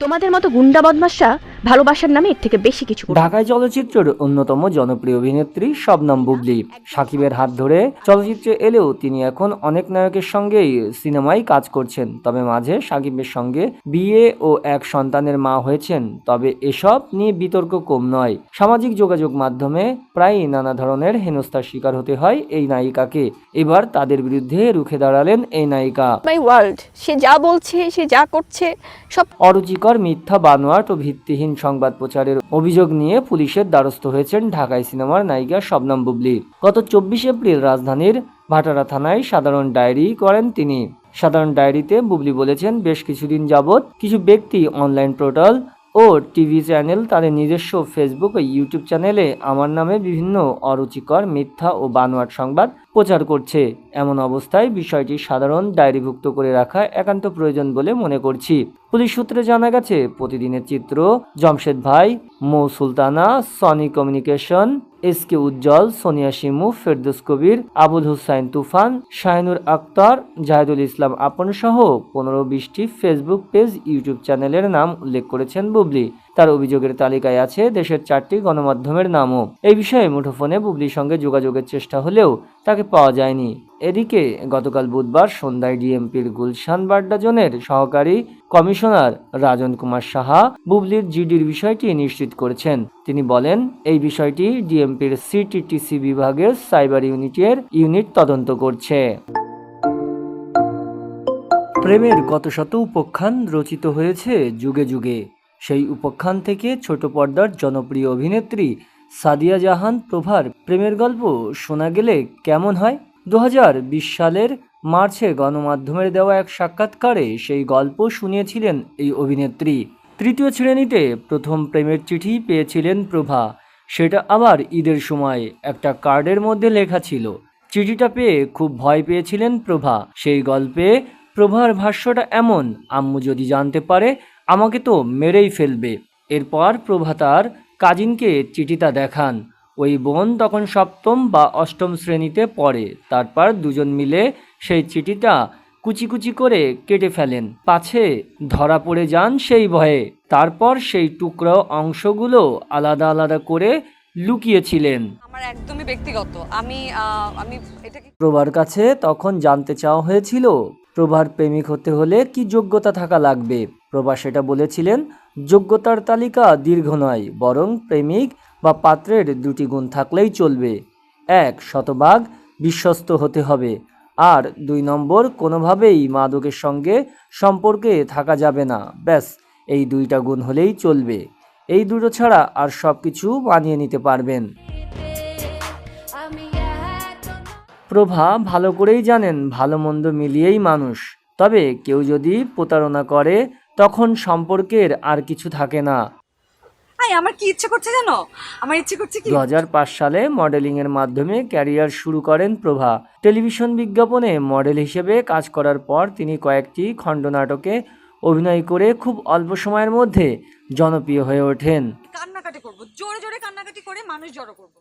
তোমাদের মতো গুন্ডা বদমাশরা ভালোবাসার নামে এর থেকে বেশি কিছু। ঢাকায় চলচ্চিত্রের অন্যতম জনপ্রিয় অভিনেত্রী শবনম বুবলি। সাকিবের হাত ধরে চলচ্চিত্রে এলেও তিনি এখন অনেক নায়কের সঙ্গেই সিনেমায় কাজ করছেন। তবে মাঝে সাকিবের সঙ্গে বিয়ে ও এক সন্তানের মা হয়েছেন। তবে এসব নিয়ে বিতর্ক কম নয়। সামাজিক যোগাযোগ মাধ্যমে প্রায়ই নানা ধরনের হেনস্থার শিকার হতে হয় এই নায়িকাকে। এবার তাদের বিরুদ্ধে রুখে দাঁড়ালেন এই নায়িকা। মাই ওয়ার্ল্ড সে যা বলছে সে যা করছে সব অরুচিকর মিথ্যা বানোয়াট ও ভিত্তিহীন সংবাদ প্রচারের অভিযোগ নিয়ে পুলিশের দ্বারস্থ হয়েছেন ঢাকায় সিনেমার নায়িকা শবনম বুবলি। গত চব্বিশ এপ্রিল রাজধানীর ভাটারা থানায় সাধারণ ডায়েরি করেন তিনি। সাধারণ ডায়েরিতে বুবলি বলেছেন, বেশ কিছুদিন যাবৎ কিছু ব্যক্তি অনলাইন পোর্টাল ও টিভি চ্যানেল তাদের নিজস্ব ফেসবুক ও ইউটিউব চ্যানেলে আমার নামে বিভিন্ন অরুচিকর মিথ্যা ও বানোয়াট সংবাদ প্রচার করছে। এমন অবস্থায় বিষয়টি সাধারণ ডায়েরিভুক্ত করে রাখা একান্ত প্রয়োজন বলে মনে করছি। পুলিশ সূত্রে জানা গেছে, প্রতিদিনের চিত্র, জমশেদ ভাই, Mou Sultana, Sony communication S K Ujjal, Sonia Shimu, Ferdous Kabir, Abul Hussain Tufan, Shahinur Akter, Zahidul Islam Apon সহ পনেরো বিশটি ফেসবুক পেজ ইউটিউব চ্যানেলের নাম উল্লেখ করেছেন বুবলি। তার অভিযোগের তালিকায় আছে দেশের চারটি গণমাধ্যমের নামও। এই বিষয়ে মুঠোফোনে বুবলির সঙ্গে যোগাযোগের চেষ্টা হলেও তাকে পাওয়া যায়নি। এদিকে গতকাল বুধবার সন্ধ্যায় ডিএমপির গুলশান বাড্ডা জোনের সহকারী কমিশনার রাজন কুমার সাহা বুবলির জিডির বিষয়টি নিশ্চিত করেছেন। তিনি বলেন, এই বিষয়টি ডিএমপির সিটিটিসি বিভাগের সাইবার ইউনিটের ইউনিট তদন্ত করছে। প্রেমের কত শত উপখ্যান রচিত হয়েছে যুগে যুগে। সেই উপখ্যান থেকে ছোট পর্দার জনপ্রিয় অভিনেত্রী সাদিয়া জাহান প্রভার প্রেমের গল্প শোনা গেলে কেমন হয়? দু হাজার বিশ সালের মার্চে গণমাধ্যমের দেওয়া এক সাক্ষাৎকারে সেই গল্প শুনিয়েছিলেন এই অভিনেত্রী। তৃতীয় শ্রেণীতে প্রথম প্রেমের চিঠি পেয়েছিলেন প্রভা। সেটা আবার ঈদের সময় একটা কার্ডের মধ্যে লেখা ছিল। চিঠিটা পেয়ে খুব ভয় পেয়েছিলেন প্রভা। সেই গল্পে প্রভার ভাষ্যটা এমন, আম্মু যদি জানতে পারে, আমাকে তো মেরেই ফেলবে। এরপর প্রভা তার কাজিনকে চিঠিটা দেখান। ওই বোন তখন সপ্তম বা অষ্টম শ্রেণীতে পড়ে। তারপর দুজন মিলে সেই চিঠিটা কুচি কুচি করে কেটে ফেলেন। পাছে ধরা পড়ে যান সেই ভয়ে। তারপর সেই টুকরো অংশগুলো আলাদা আলাদা করে লুকিয়েছিলেন। আমার একদমই ব্যক্তিগত। আমি আমি এটাকে প্রভার কাছে তখন জানতে চাওয়া হয়েছিল প্রভার প্রেমিক হতে হলে কি যোগ্যতা থাকা লাগবে? প্রভা সেটা বলেছিলেন যোগ্যতার তালিকা দীর্ঘ নয় বরং প্রেমিক বা পাত্রের দুটি গুণ থাকলেই চলবে। এক শতভাগ বিশ্বস্ত হতে হবে। আর দুই নম্বর, কোনোভাবেই মাদকের সঙ্গে সম্পর্কে থাকা যাবে না। ব্যাস, এই দুইটা গুণ হলেই চলবে। এই দুটো ছাড়া আর সব কিছু মানিয়ে নিতে পারবেন। প্রভা, ভালো করেই জানেন, ভালো মন্দ মিলিয়েই মানুষ। তবে কেউ যদি প্রতারণা করে, তখন সম্পর্কের আর কিছু থাকে না। আই আমার কি ইচ্ছে করছে জানো? আমার ইচ্ছে করছে কি? দু সালে মডেলিং এর মাধ্যমে ক্যারিয়ার শুরু করেন প্রভা। টেলিভিশন বিজ্ঞাপনে মডেল হিসেবে কাজ করার পর তিনি কয়েকটি খণ্ডনাটকে অভিনয় করে খুব অল্প সময়ের মধ্যে জনপ্রিয় হয়ে ওঠেন। কান্নাকাটি করব জোরে জোরে কান্নাকাটি করে মানুষ জড়ো করব।